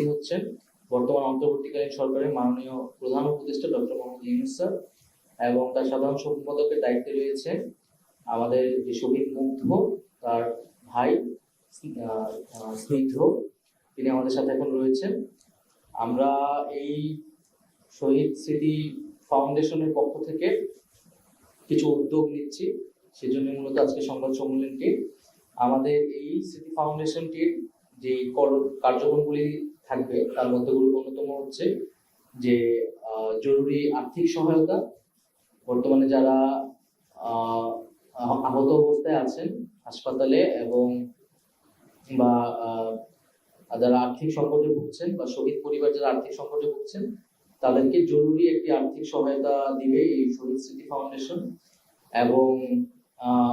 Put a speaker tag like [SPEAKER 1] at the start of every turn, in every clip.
[SPEAKER 1] তিনি হচ্ছেন বর্তমান অন্তর্বর্তীকালীন সরকারের মাননীয় প্রধান উপদেষ্টা ডক্টর মোহাম্মদ ইউনুস স্যার এবং তার সাধারণ সম্পাদকের দায়িত্বে রয়েছে আমাদের যে শহীদ মুগ্ধ, তার ভাই স্নিগ্ধ, তিনি আমাদের সাথে এখন রয়েছেন। আমরা এই শহীদ স্মৃতি ফাউন্ডেশনের পক্ষ থেকে কিছু উদ্যোগ নিচ্ছি। সেজন্য মূলত আজকে সংবাদ সম্মেলনটি। আমাদের এই স্মৃতি ফাউন্ডেশনটির যে কর- কার্যক্রমগুলি থাকবে তার মধ্যে অন্যতম হচ্ছে যে জরুরি আর্থিক সহায়তা। বর্তমানে যারা আহ, আহ- আহত অবস্থায় আছেন হাসপাতালে এবং বা যারা আর্থিক সংকটে ভুগছেন বা শহীদ পরিবার যারা আর্থিক সংকটে ভুগছেন তাদেরকে জরুরি একটি আর্থিক সহায়তা দিবে এই শহীদ স্মৃতি ফাউন্ডেশন এবং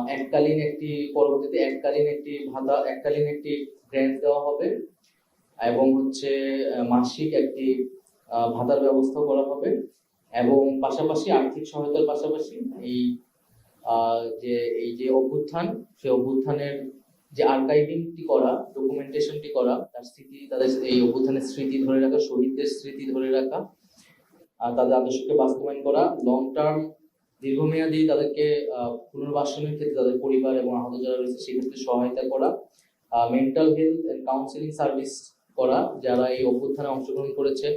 [SPEAKER 1] এককালীন একটি পরবর্তীতে এককালীন একটি ভাতা এককালীন একটি গ্র্যান্ট দেওয়া হবে। এবং হচ্ছে মাসিক একটি ভাতার ব্যবস্থা করা হবে এবং পাশাপাশি আর্থিক সহায়তার পাশাপাশি এই যে এই যে অভ্যুত্থান, সেই অভ্যুত্থানের যে আর্কাইভিংটি করা ডকুমেন্টেশনটি করা, তার স্মৃতি, তাদের এই অভ্যুত্থানের স্মৃতি ধরে রাখা, শহীদদের স্মৃতি ধরে রাখা, আর তাদের আদর্শকে বাস্তবায়ন করা লং টার্ম দীর্ঘমেয়াদী তাদেরকে পুনর্বাসনের ক্ষেত্রে তাদের পরিবার এবং আহত যারা রয়েছে, সেক্ষেত্রে সহায়তা করা mental health and counselling service করা, যারা এই অভ্যুত্থানে অংশগ্রহণ করেছেন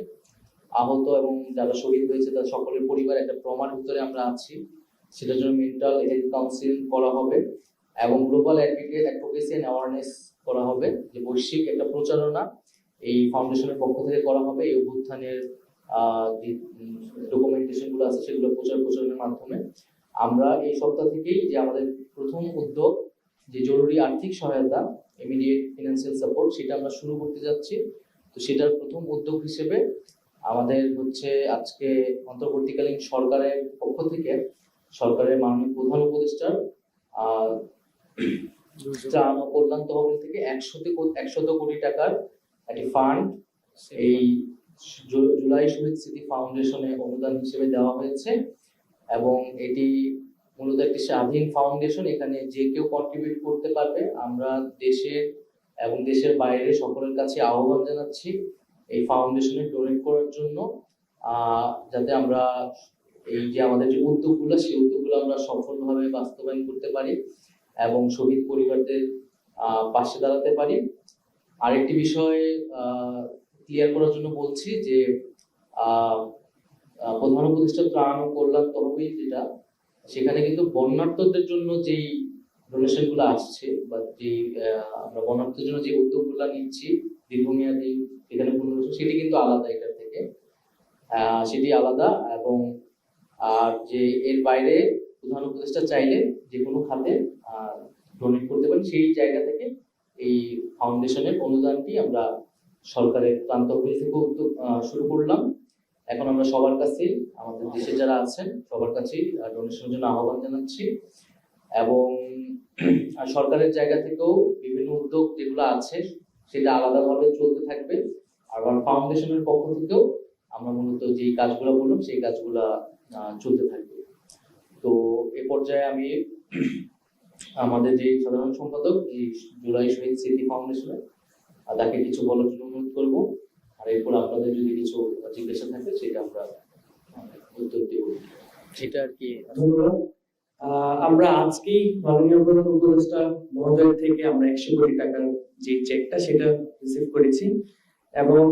[SPEAKER 1] আহত এবং যারা শহীদ হয়েছে তাদের সকলের পরিবার, একটা ট্রমার ভিতরে আমরা আছি। সেটার জন্য মেন্টাল হেলথ কাউন্সিলিং করা হবে এবং global advocate advocacy and awareness করা হবে। যে বৈশ্বিক একটা প্রচারণা এই ফাউন্ডেশনের পক্ষ থেকে করা হবে। এই অভ্যুত্থানের যে ডকুমেন্টেশনগুলো আছে, সেগুলো প্রচার প্রচারের মাধ্যমে। আমরা এই সপ্তাহ থেকেই যে আমাদের প্রথম উদ্যোগ যে জরুরি আর্থিক সহায়তা ইমিডিয়েট ফিনান্সিয়াল সাপোর্ট সেটা আমরা শুরু করতে যাচ্ছি। তো সেটার প্রথম উদ্যোগ হিসেবে আমাদের হচ্ছে আজকে অন্তর্বর্তীকালীন সরকারের পক্ষ থেকে সরকারের মাননীয় প্রধান উপদেষ্টার ত্রাণ ও কল্যাণ তহবিল থেকে একশোতে একশত কোটি টাকার একটি ফান্ড এই জুলাই শহীদ স্মৃতি ফাউন্ডেশনে অনুদান হিসেবে দেওয়া হয়েছে। এবং এটি মূলত একটি স্বাধীন ফাউন্ডেশন এখানে যে কেউ কন্ট্রিবিউট করতে পারবে, আমরা দেশের এবং দেশের বাইরে সকলের কাছে আহ্বান জানাচ্ছি এই ফাউন্ডেশনে ডোনেট করার জন্য। যাতে আমরা এই যে আমাদের যে উদ্যোগগুলো, সেই উদ্যোগগুলো আমরা সফলভাবে বাস্তবায়ন করতে পারি এবং শহীদ পরিবারদের পাশে দাঁড়াতে পারি। আরেকটি বিষয় ক্লিয়ার করার জন্য বলছি যে প্রধান উপদেষ্টা ত্রাণ ও কল্যাণ তহবিল যেটা সেখানে কিন্তু বন্যার্থদের জন্য যেই ডোনেশনগুলো আসছে বা যে আমরা বন্যার্থদের জন্য যে উদ্যোগগুলো নিচ্ছি, দীর্ঘমেয়াদী এখানে পুনর্বাসন সেটি কিন্তু আলাদা এটার থেকে। সেটি আলাদা এবং, আর যে এর বাইরে প্রধান উপদেষ্টা চাইলে যে কোনো খাতে ডোনেট করতে পারেন, সেই জায়গা থেকে এই ফাউন্ডেশনের অনুদানটি আমরা সরকারের তহবিল থেকে উদ্যোগ শুরু করলাম। এখন আমরা সবার কাছেই, আমাদের দেশে যারা আছেন, সবার কাছেই ডোনেশনের জন্য আহ্বান জানাচ্ছি। এবং, আর সরকারের জায়গা থেকেও বিভিন্ন উদ্যোগ যেগুলো আছে, সেটা আলাদাভাবে চলতে থাকবে। আবার ফাউন্ডেশনের পক্ষ থেকেও আমরা মূলত যে কাজগুলো বললাম সেই কাজগুলো চলতে থাকবে। তো এ পর্যায়ে আমি, আমাদের যে সাধারণ সম্পাদক, এই জুলাই শহীদ স্মৃতি ফাউন্ডেশনের তাকে কিছু বলার জন্য অনুরোধ করব। আর এরপর আপনাদের যদি কিছু জিজ্ঞাসা থাকে সেটা আমরা উত্তর দেব।
[SPEAKER 2] এটা আর কি।
[SPEAKER 3] ধন্যবাদ। আমরা আজকেই মাননীয় প্রধান উপদেষ্টা মহোদয়ের থেকে আমরা একশো কোটি টাকার যে চেকটা সেটা রিসিভ করেছি। এবং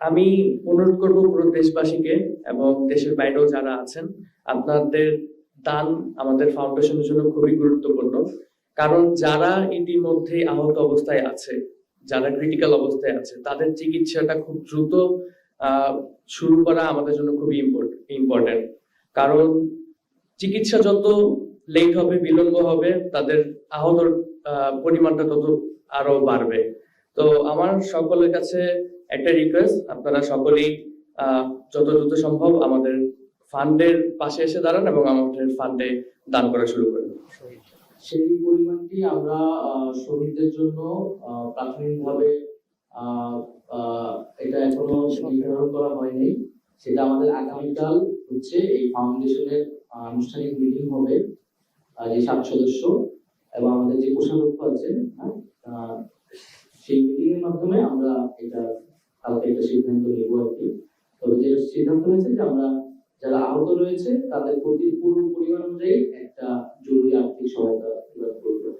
[SPEAKER 3] আমি অনুরোধ করব পুরো দেশবাসীকে এবং দেশের বাইরেও যারা আছেন আপনাদের দান আমাদের ফাউন্ডেশনের জন্য খুবই গুরুত্বপূর্ণ। কারণ যারা ইতিমধ্যে আহত অবস্থায় আছে যারা ক্রিটিক্যাল অবস্থায় আছে তাদের চিকিৎসাটা খুব দ্রুত শুরু করা আমাদের জন্য খুবই ইম্পর্টেন্ট কারণ চিকিৎসা যত লেট হবে বিলম্ব হবে তাদের আহতর আহ, পরিমাণটা তত আরও বাড়বে। তো আমার সকলের কাছে একটা রিকোয়েস্ট আপনারা সকলেই যত দ্রুত সম্ভব আমাদের ফান্ডের পাশে এসে দাঁড়ান এবং আমাদের ফান্ডে দান করা শুরু করুন।
[SPEAKER 1] সেই পরিমাণটি আমরা শহীদদের জন্য প্রাথমিকভাবে এটা এখনও নির্ধারণ করা হয়নি। সেটা আমাদের আগামীকাল হচ্ছে এই ফাউন্ডেশনের আনুষ্ঠানিক মিটিং হবে যে সাত সদস্য এবং আমাদের যে কোষাধ্যক্ষ আছেন হ্যাঁ, সেই মিটিং এর মাধ্যমে আমরা এটা কালকে একটা সিদ্ধান্ত নেব আর কি। তবে যে সিদ্ধান্ত হয়েছে যে আমরা যারা আহত রয়েছে তাদের প্রতি পূর্ণ পরিমাণ অনুযায়ী একটা জরুরি আর্থিক সহায়তা প্রদান করবে।